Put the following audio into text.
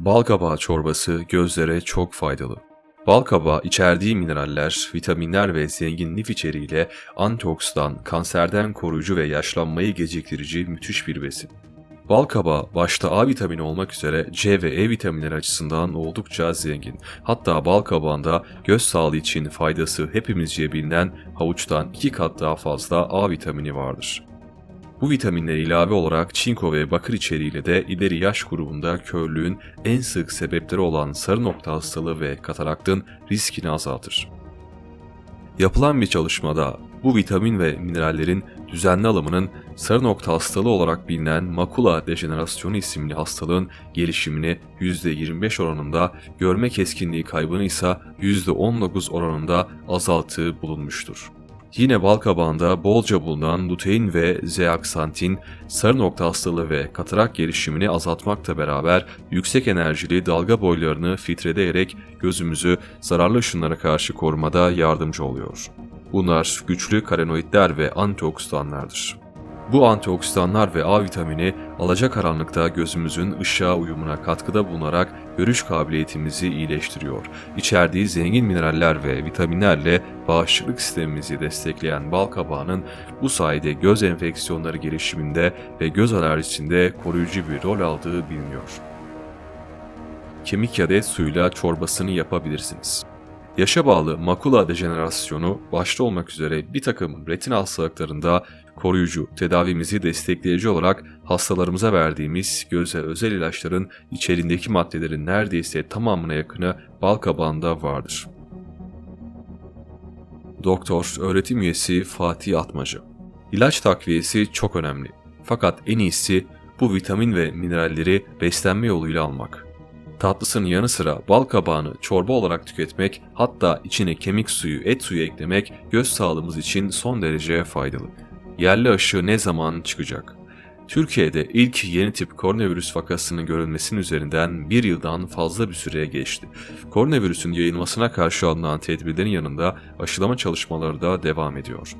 Balkabağı çorbası gözlere çok faydalı. Balkabağı içerdiği mineraller, vitaminler ve zengin lif içeriğiyle antioksidan, kanserden koruyucu ve yaşlanmayı geciktirici müthiş bir besin. Balkabağı başta A vitamini olmak üzere C ve E vitaminleri açısından oldukça zengin. Hatta balkabağında göz sağlığı için faydası hepimizce bilinen havuçtan iki kat daha fazla A vitamini vardır. Bu vitaminler ilave olarak çinko ve bakır içeriğiyle de ileri yaş grubunda körlüğün en sık sebepleri olan sarı nokta hastalığı ve kataraktın riskini azaltır. Yapılan bir çalışmada bu vitamin ve minerallerin düzenli alımının sarı nokta hastalığı olarak bilinen makula dejenerasyonu isimli hastalığın gelişimini %25 oranında, görme keskinliği kaybını ise %19 oranında azalttığı bulunmuştur. Yine balkabağında bolca bulunan lutein ve zeaksantin, sarı nokta hastalığı ve katarak gelişimini azaltmakla beraber yüksek enerjili dalga boylarını filtreleyerek gözümüzü zararlı ışınlara karşı korumada yardımcı oluyor. Bunlar güçlü karenoidler ve antioksidanlardır. Bu antioksidanlar ve A vitamini alacakaranlıkta gözümüzün ışığa uyumuna katkıda bulunarak görüş kabiliyetimizi iyileştiriyor. İçerdiği zengin mineraller ve vitaminlerle bağışıklık sistemimizi destekleyen bal kabağının bu sayede göz enfeksiyonları gelişiminde ve göz alerjisinde koruyucu bir rol aldığı biliniyor. Kemik ya da et suyuyla çorbasını yapabilirsiniz. Yaşa bağlı makula dejenerasyonu başta olmak üzere bir takım retin hastalıklarında koruyucu, tedavimizi destekleyici olarak hastalarımıza verdiğimiz göze özel ilaçların içerindeki maddelerin neredeyse tamamına yakını bal kabağında vardır. Doktor, öğretim üyesi Fatih Atmacı İlaç takviyesi çok önemli. Fakat en iyisi bu vitamin ve mineralleri beslenme yoluyla almak. Tatlısının yanı sıra bal kabağını çorba olarak tüketmek hatta içine kemik suyu, et suyu eklemek göz sağlığımız için son derece faydalı. Yerli aşı ne zaman çıkacak? Türkiye'de ilk yeni tip koronavirüs vakasının görülmesinin üzerinden bir yıldan fazla bir süreye geçti. Koronavirüsün yayılmasına karşı alınan tedbirlerin yanında aşılama çalışmaları da devam ediyor.